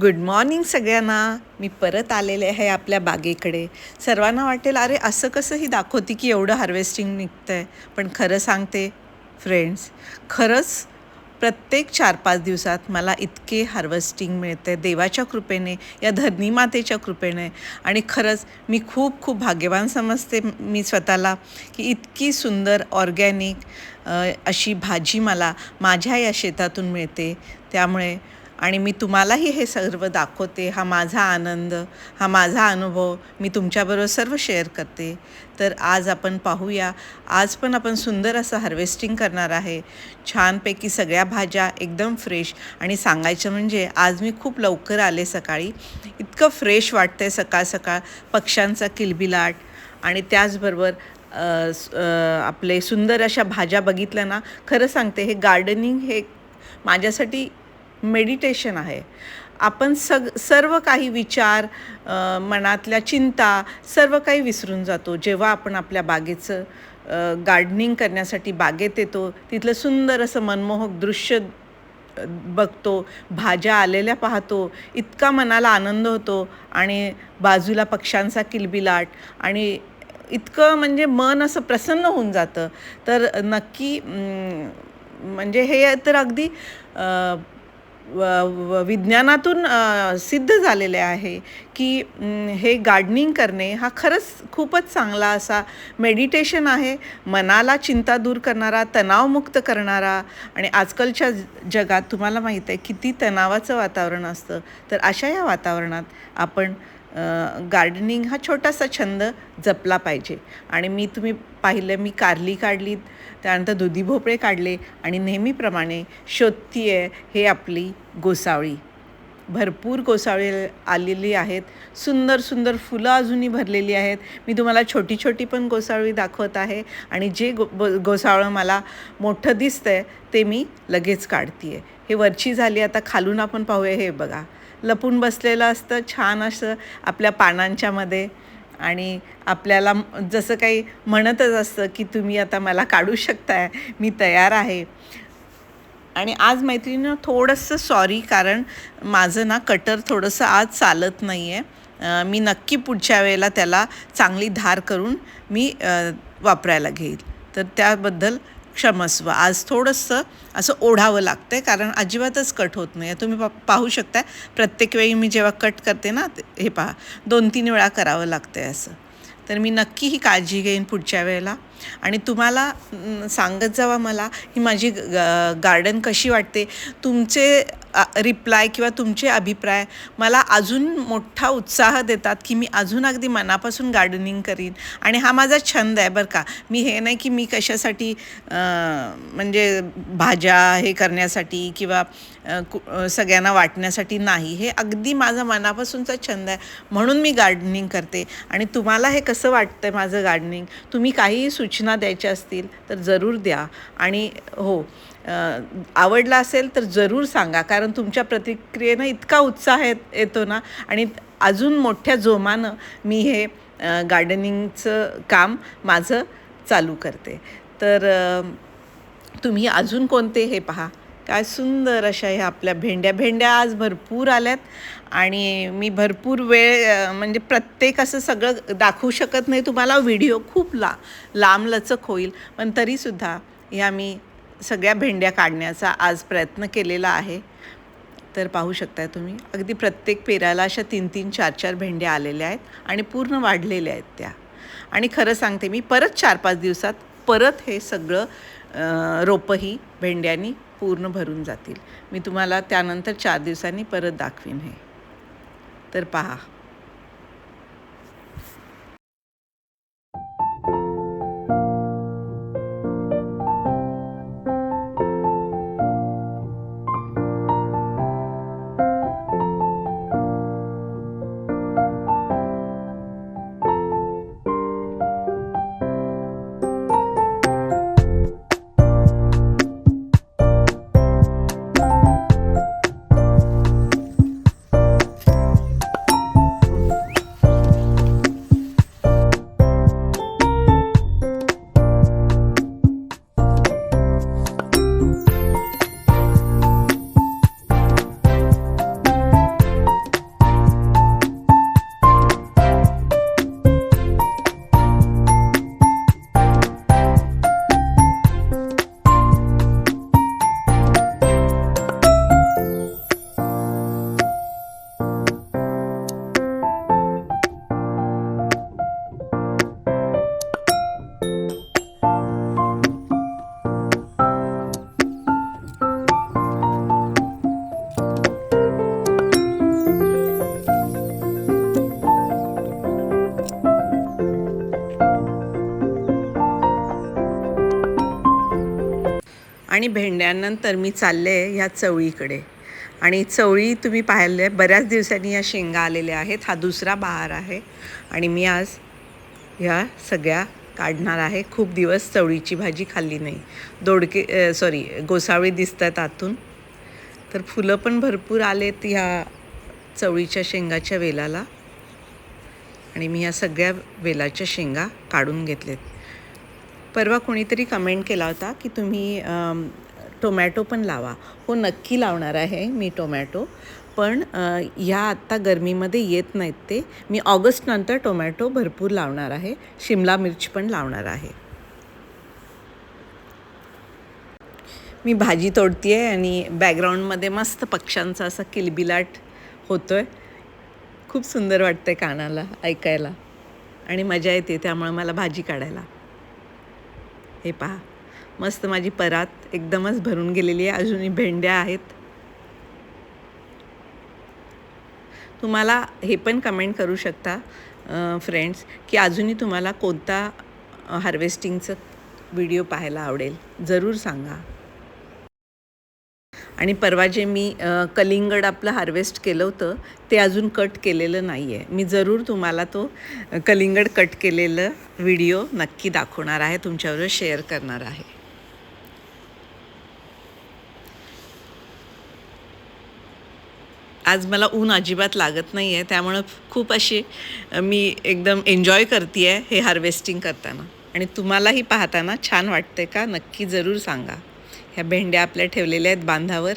Good morning सगळ्यांना. मी परत आलेले आहे आपल्या बागेकडे. सर्वांना वाटेल अरे असं कसं ही दाखवते की एवढं हार्वेस्टिंग निघतं आहे पण खरं सांगते फ्रेंड्स खरंच प्रत्येक चार पाच दिवसात मला इतके हार्वेस्टिंग मिळते. देवाच्या कृपेने या धरणीमातेच्या कृपेने. आणि खरंच मी खूप खूप भाग्यवान समजते मी स्वतःला की इतकी सुंदर ऑर्गॅनिक अशी भाजी मला माझ्या या शेतातून मिळते. त्यामुळे आणि मी तुम्हालाही हे सर्व दाखवते. हा माझा आनंद हा माझा अनुभव मी तुमच्याबरोबर सर्व शेअर करते. तर आज आपण पाहूया. आज पण आपण सुंदर असं हार्वेस्टिंग करणार आहे. छानपैकी सगळ्या भाज्या एकदम फ्रेश. आणि सांगायचं म्हणजे आज मी खूप लवकर आले सकाळी. इतकं फ्रेश वाटतंय सकाळ सकाळ पक्ष्यांचा किलबिलाट. आणि त्याचबरोबर आपले सुंदर अशा भाज्या बघितल्या ना खरं सांगते हे गार्डनिंग हे माझ्यासाठी मेडिटेशन आहे. आपण सग सर्व काही विचार मनातल्या चिंता सर्व काही विसरून जातो. जेव्हा आपण आपल्या बागेचं गार्डनिंग करण्यासाठी बागेत येतो तिथलं सुंदर असं मनमोहक दृश्य बघतो भाज्या आलेल्या पाहतो इतका मनाला आनंद होतो आणि बाजूला पक्ष्यांचा किलबिलाट आणि इतकं म्हणजे मन असं प्रसन्न होऊन जातं. तर नक्की म्हणजे हे तर अगदी व- विज्ञानातून सिद्ध झालेले आहे की हे गार्डनिंग करणे हा खरंच खूपच चांगला असा मेडिटेशन आहे. मनाला चिंता दूर करणारा तणावमुक्त करणारा आणि आजकालच्या जगात तुम्हाला माहीत आहे किती तणावाचं वातावरण असतं. तर अशा या वातावरणात आपण गार्डनिंग हा छोटासा छंद जपला पाहिजे. आणि मी तुम्ही पाहिलं मी कारली काढली त्यानंतर दुधी भोपळे काढले आणि नेहमीप्रमाणे शोधती आहे हे आपली गोसावळी भरपूर गोसावळी आलेली आहेत. सुंदर सुंदर फुलं अजूनही भरलेली आहेत. मी तुम्हाला छोटी छोटी पण गोसावळी दाखवत आहे आणि जे गो गोसाळं गोसावळं मला मोठं दिसतं आहे ते मी लगेच काढते आहे हे वरची झाली आता खालून आपण पाहूया हे बघा. लपून बसलेलं असतं छान असं आपल्या पानांच्यामध्ये आणि आपल्याला जसं काही म्हणतच असतं की तुम्ही आता मला काढू शकताय मी तयार आहे. आणि आज मैत्रिणीनं थोडंसं सॉरी कारण माझं ना कटर थोडंसं आज चालत नाही आहे मी नक्की पुढच्या वेळेला त्याला चांगली धार करून मी वापरायला घेईल. तर त्याबद्दल क्षमस्व आज थोडंसं असं ओढावं लागतं आहे कारण अजिबातच कट होत नाही तुम्ही पा पाहू शकता प्रत्येक वेळी मी जेव्हा कट करते ना ते- हे पहा दोन तीन वेळा करावं लागतं आहे असं. तर मी नक्की ही काळजी घेईन पुढच्या वेळेला. आणि तुम्हाला सांगत जावा मला ही माझी ग- गार्डन कशी वाटते? तुमचे रिप्लाय किंवा तुमचे अभिप्राय मला अजून मोठा उत्साह देतात की मी अजून अगदी मनापासून गार्डनिंग करीन. आणि हा माझा छंद आहे बरं का. मी हे नाही की मी कशासाठी म्हणजे भाज्या हे करण्यासाठी किंवा कु- सगळ्यांना वाटण्यासाठी नाही. हे अगदी माझा मनापासूनचा छंद आहे. म्हणून मी गार्डनिंग करते. आणि तुम्हाला हे कसं वाटतं आहे माझं गार्डनिंग तुम्ही काहीही सूचना द्यायच्या असतील तर जरूर द्या. आणि हो आवडला असेल तर जरूर सांगा कारण तुमच्या प्रतिक्रियेनं इतका उत्साह येत येतो ना. आणि अजून मोठ्या जोमानं मी हे गार्डनिंगचं काम माझं चालू करते. तर तुम्ही अजून कोणते हे पहा. काय सुंदर अशा ह्या आपल्या भेंड्या भेंड्या आज भरपूर आल्यात. आणि मी भरपूर वेळ म्हणजे प्रत्येक असं सगळं दाखवू शकत नाही. तुम्हाला व्हिडिओ खूप ला लांबलचक होईल. पण तरीसुद्धा ह्या मी सगळ्या भेंड्या काढण्याचा आज प्रयत्न केलेला आहे. तर पाहू शकताय तुम्ही अगदी प्रत्येक पेराला अशा तीन तीन चार चार भेंड्या आलेल्या आहेत आणि पूर्ण वाढलेल्या आहेत त्या. आणि खरं सांगते मी परत चार पाच दिवसात परत हे सगळं रोपंही भेंड्यांनी पूर्ण भरून जातील. मी तुम्हाला त्यानंतर चार दिवसांनी परत दाखवीन हे. तर पहा. भेंड्यांनंतर मी चालले आहे ह्या चवळीकडे. आणि चवळी तुम्ही पाहिले बऱ्याच दिवसांनी या शेंगा आलेल्या आहेत. हा दुसरा बहार आहे. आणि मी आज ह्या सगळ्या काढणार आहे. खूप दिवस चवळीची भाजी खाल्ली नाही. दोडके सॉरी गोसावळी दिसतात आतून. तर फुलं पण भरपूर आलेत ह्या चवळीच्या शेंगाच्या वेलाला. आणि मी ह्या सगळ्या वेलाच्या शेंगा काढून घेतलेत. परवा कोणीतरी कमेंट केला होता की तुम्ही टोमॅटो पण लावा. हो नक्की लावणार आहे मी टोमॅटो. पण ह्या आत्ता गरमीमध्ये येत नाहीत ते. मी ऑगस्टनंतर टोमॅटो भरपूर लावणार आहे. शिमला मिर्च पण लावणार आहे. मी भाजी तोडते आहे आणि बॅकग्राऊंडमध्ये मस्त पक्ष्यांचा असा किलबिलाट होतो आहे खूप सुंदर वाटतं आहे कानाला ऐकायला. आणि मजा येते त्यामुळे मला भाजी काढायला. हे पहा. मस्त माझी परात एकदमच भरून गेलेली आहे. अजूनही भेंड्या आहेत. तुम्हाला हे पण कमेंट करू शकता फ्रेंड्स की अजूनही तुम्हाला कोणता हार्वेस्टिंगचं व्हिडिओ पाहायला आवडेल जरूर सांगा. आणि परवा जे मी कलिंगड आपलं हार्वेस्ट केलं होतं ते अजून कट केलेलं नाही आहे मी जरूर तुम्हाला तो कलिंगड कट केलेलं व्हिडिओ नक्की दाखवणार आहे तुमच्याबरोबर शेअर करणार आहे. आज मला ऊन अजिबात लागत नाही आहे त्यामुळं खूप अशी मी एकदम एन्जॉय करते आहे हे हार्वेस्टिंग करताना. आणि तुम्हालाही पाहताना छान वाटते का? नक्की जरूर सांगा. ह्या भेंड्या आपल्या ठेवलेल्या आहेत बांधावर.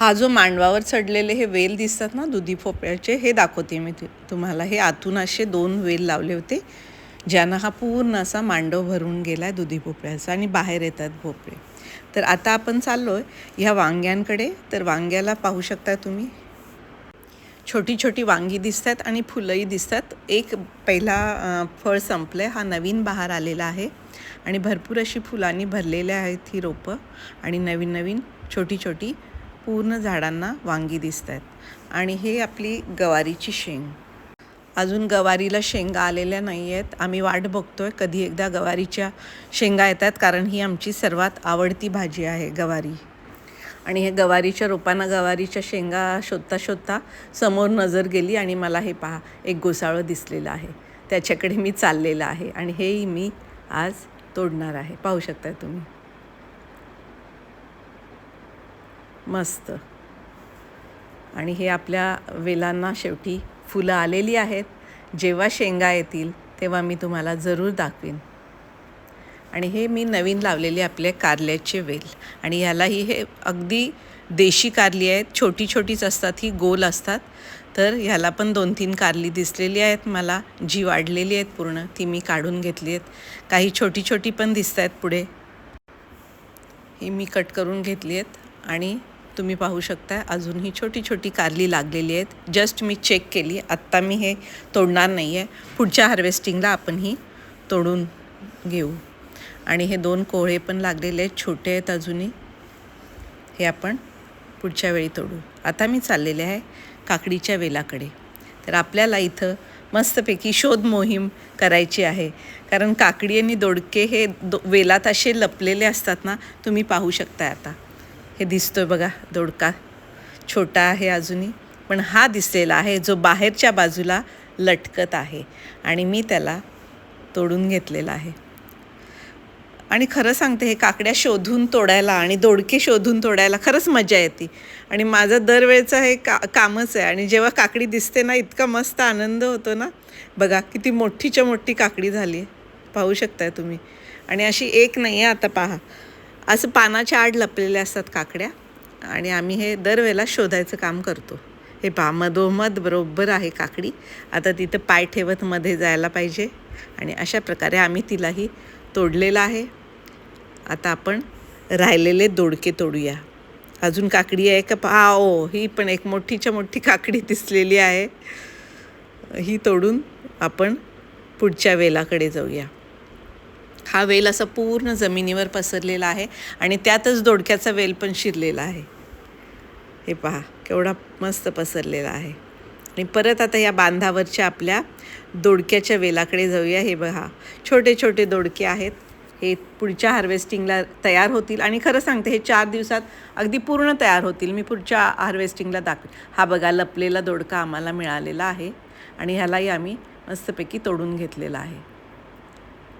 हा जो मांडवावर चढलेले हे वेल दिसतात ना दुधी भोपळ्याचे हे दाखवते मी तुम्हाला. हे आतून असे दोन वेल लावले होते ज्यांना हा पूर्ण असा मांडव भरून गेला आहे दुधी भोपळ्याचा आणि बाहेर येतात भोपळे. तर आता आपण चाललो आहे ह्या वांग्यांकडे. तर वांग्याला पाहू शकता तुम्ही छोटी छोटी वांगी दिसतात आणि फुलंही दिसतात. एक पहिला फळ संपलं आहे हा नवीन बहार आलेला आहे आणि भरपूर अशी फुलांनी भरलेल्या आहेत ही रोपं आणि नवीन नवीन छोटी छोटी पूर्ण झाडांना वांगी दिसत आहेत आणि हे आपली गवारीची शेंग. अजून गवारीला शेंगा आलेल्या नाही आहेत आम्ही वाट बघतो आहे कधी एकदा गवारीच्या शेंगा येतात कारण ही आमची सर्वात आवडती भाजी आहे गवारी. आणि हे गवारीच्या रोपांना गवारीच्या शेंगा शोधता शोधता समोर नजर गेली आणि मला हे पहा एक गोसाळं दिसलेलं आहे. त्याच्याकडे मी चाललेलं आहे आणि हेही मी आज तोडणार आहे. पाहू शकता तुम्ही. मस्त. आणि हे आपल्या वेलांना शेवटी फुलं आलेली आहेत. जेव्हा शेंगा येतील तेव्हा मी तुम्हाला जरूर दाखवीन. आणि हे मी नवीन लावलेले आपले कारल्याचे वेल. आणि ह्यालाही हे अगदी देशी कारली आहेत. छोटी छोटीच असतात ही गोल असतात. तर ह्याला पण दोन तीन कारली दिसलेली आहेत मला. जी वाढलेली आहेत पूर्ण ती मी काढून घेतली आहेत. काही छोटी छोटी पण दिसत आहेत पुढे. ही मी कट करून घेतली आहेत. आणि तुम्ही पाहू शकता अजूनही छोटी छोटी कारली लागलेली आहेत. जस्ट मी चेक केली. आत्ता मी हे तोडणार नाही आहे पुढच्या हार्वेस्टिंगला आपण ही तोडून घेऊ. आणि हे दोन कोहळे पण लागलेले आहेत छोटे आहेत अजूनही. हे आपण पुढच्या वेळी तोडू. आता मी चाललेले आहे काकडीच्या वेलाकडे. तर आपल्याला इथं मस्तपैकी शोध मोहीम करायची आहे. कारण काकडी आणि दोडके हे दो वेलात असे लपलेले असतात ना तुम्ही पाहू शकता आता. हे दिसतोय बघा दोडका छोटा आहे अजूनही. पण हा दिसलेला आहे जो बाहेरच्या बाजूला लटकत आहे. आणि मी त्याला तोडून घेतलेला आहे. आणि खरं सांगते हे काकड्या शोधून तोडायला आणि दोडके शोधून तोडायला खरंच मजा येते. आणि माझं दरवेळचं हे का कामच आहे. आणि जेव्हा काकडी दिसते ना इतका मस्त आनंद होतो ना. बघा किती मोठीच्या मोठी काकडी झाली. आहे पाहू शकताय तुम्ही. आणि अशी एक नाही आहे आता पहा. असं पानाच्या आड लपलेल्या असतात काकड्या. आणि आम्ही हे दरवेळेला शोधायचं काम करतो. हे पहा मधोमध बरोबर आहे काकडी. आता तिथं पाय ठेवत मध्ये जायला पाहिजे. आणि अशा प्रकारे आम्ही तिलाही तोडलेलं आहे. आता आपण राहिलेले दोडके तोडूया. अजून काकडी आहे का? पहा ओ ही पण एक मोठीच्या मोठी काकडी दिसलेली आहे. ही तोडून आपण पुढच्या वेलाकडे जाऊया. हा वेल असा पूर्ण जमिनीवर पसरलेला आहे आणि त्यातच दोडक्याचा वेल पण शिरलेला आहे. हे पहा केवढा मस्त पसरलेला आहे. आणि परत आता या बांधावरच्या आपल्या दोडक्याच्या वेलाकडे जाऊया. हे बघा छोटे छोटे दोडके आहेत. हे पुढच्या हार्वेस्टिंगला तयार होतील. आणि खरं सांगते हे चार दिवसात अगदी पूर्ण तयार होतील. मी पुढच्या हार्वेस्टिंगला दाखवेन. हा बघा लपलेला दोडका आम्हाला मिळालेला आहे. आणि ह्यालाही आम्ही मस्तपैकी तोडून घेतलेला आहे.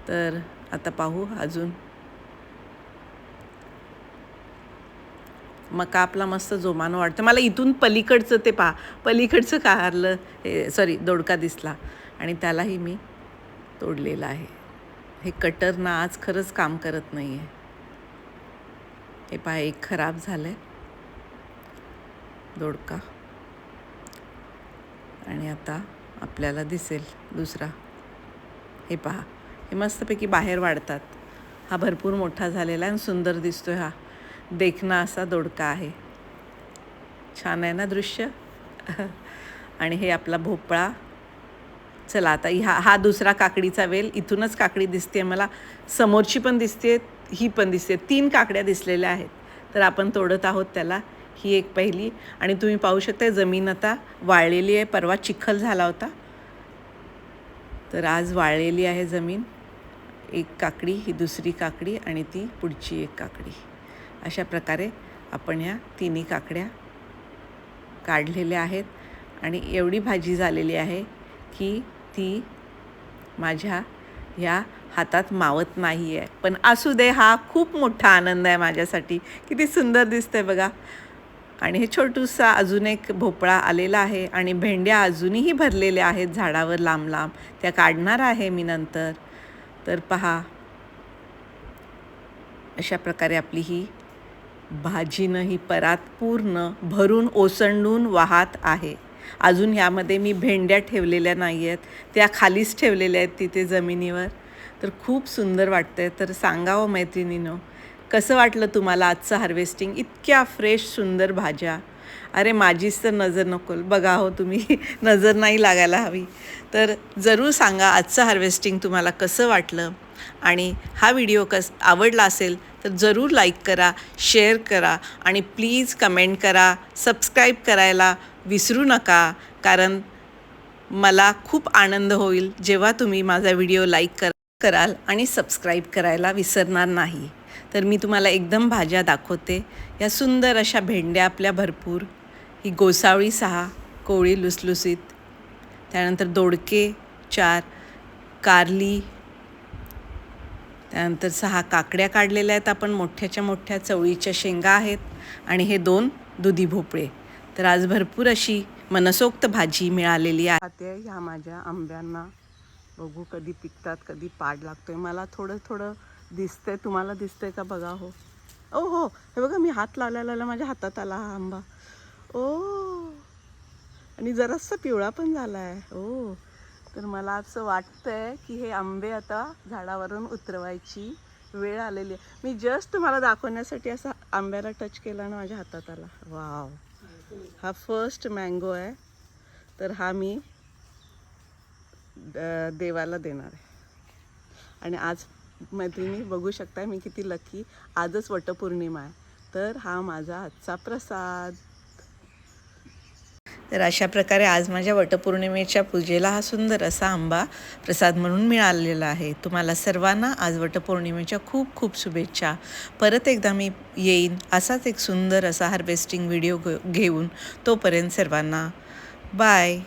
तर आता पाहू अजून. मका आपला मस्त जोमानं वाटतं मला इथून पलीकडचं ते पहा. पलीकडचं कारलं हे सॉरी दोडका दिसला. आणि त्यालाही मी तोडलेलं आहे. हे कटर ना आज खरंच काम करत नाही आहे हे पहा एक खराब झालं आहे दोडका. आणि आता आपल्याला दिसेल दुसरा. हे पहा हे मस्तपैकी बाहेर वाढतात. हा भरपूर मोठा झालेला आहे आणि सुंदर दिसतोय हा. देखणा असा दोडका आहे. छान आहे ना दृश्य? आणि हे आपला भोपळा. चला आता ह्या हा दुसरा काकडीचा वेल. इथूनच काकडी दिसते मला. समोरची पण दिसते ही पण दिसते तीन काकड्या दिसलेल्या आहेत. तर आपण तोडत आहोत त्याला. ही एक पहिली. आणि तुम्ही पाहू शकता जमीन आता वाळलेली आहे. परवा चिखल झाला होता. तर आज वाळलेली आहे जमीन. एक काकडी ही दुसरी काकडी आणि ती पुढची एक काकडी. अशा प्रकारे आपण ह्या तिन्ही काकड्या काढलेल्या आहेत. आणि एवढी भाजी झालेली आहे की ती माझ्या ह्या हातात मावत नाही आहे पण असू दे हा खूप मोठा आनंद आहे माझ्यासाठी. किती सुंदर दिसते बघा. आणि हे छोटूसा अजून एक भोपळा आलेला आहे आणि भेंड्या अजूनही भरलेल्या आहेत झाडावर लांब लांब. त्या काढणार आहे मी नंतर. तर पहा. अशा प्रकारे आपली ही भाजीनं ही परात पूर्ण भरून ओसंडून वाहत आहे. अजून ह्यामध्ये मी भेंड्या ठेवलेल्या नाही आहेत. त्या खालीच ठेवलेल्या आहेत तिथे जमिनीवर. तर खूप सुंदर वाटतं आहे तर सांगावं हो मैत्रिणीनं कसं वाटलं तुम्हाला आजचं हार्वेस्टिंग इतक्या फ्रेश सुंदर भाज्या. अरे माझीच तर नजर नको. बघा हो तुम्ही. नजर नाही लागायला हवी. तर जरूर सांगा आजचं हार्वेस्टिंग तुम्हाला कसं वाटलं? आणि हा व्हिडिओ कस आवडला असेल तर जरूर लाईक करा शेअर करा आणि प्लीज कमेंट करा. सबस्क्राईब करायला विसरू नका. कारण मला खूप आनंद होईल जेव्हा तुम्ही माझा व्हिडिओ लाईक कर कराल आणि सबस्क्राईब करायला विसरणार नाही. तर मी तुम्हाला एकदम भाज्या दाखवते. या सुंदर अशा भेंड्या आपल्या भरपूर. ही गोसावळी सहा कोळी लुसलुसीत. त्यानंतर दोडके चार कारली. त्यानंतर सहा काकड्या काढलेल्या आहेत आपण मोठ्याच्या मोठ्या चवळीच्या शेंगा आहेत आणि हे दोन दुधी भोपळे. तर आज भरपूर अशी मनसोक्त भाजी मिळालेली आहे. ह्या माझ्या आंब्यांना. बघू कधी पिकतात कधी पाड लागतोय. मला थोडं थोडं दिसतंय तुम्हाला दिसतंय का बघा हो. ओ हो हे बघा मी हात लावल्याला माझ्या हातात आला हा आंबा. ओ. आणि जरासा पिवळा पण झाला आहे ओ. तर मला असं वाटतंय की हे आंबे आता झाडावरून उतरवायची वेळ आलेली आहे. मी जस्ट तुम्हाला दाखवण्यासाठी असा आंब्याला टच केला आणि माझ्या हातात आला. वाव हा फर्स्ट मँगो आहे. तर हा मी देवाला देणार आहे. आणि आज मैत्रिणी बघू शकताय मी किती लकी आजच वटपौर्णिमा आहे. तर हा माझा आजचा प्रसाद. तर अशा प्रकारे आज माझ्या वटपौर्णिमेच्या पूजेला हा सुंदर असा आंबा प्रसाद म्हणून मिळालेला आहे. तुम्हाला सर्वांना आज वटपौर्णिमेच्या खूप खूप शुभेच्छा. परत एकदा मी येईन असाच एक सुंदर असा हार्वेस्टिंग व्हिडिओ घेऊन तोपर्यंत सर्वांना. बाय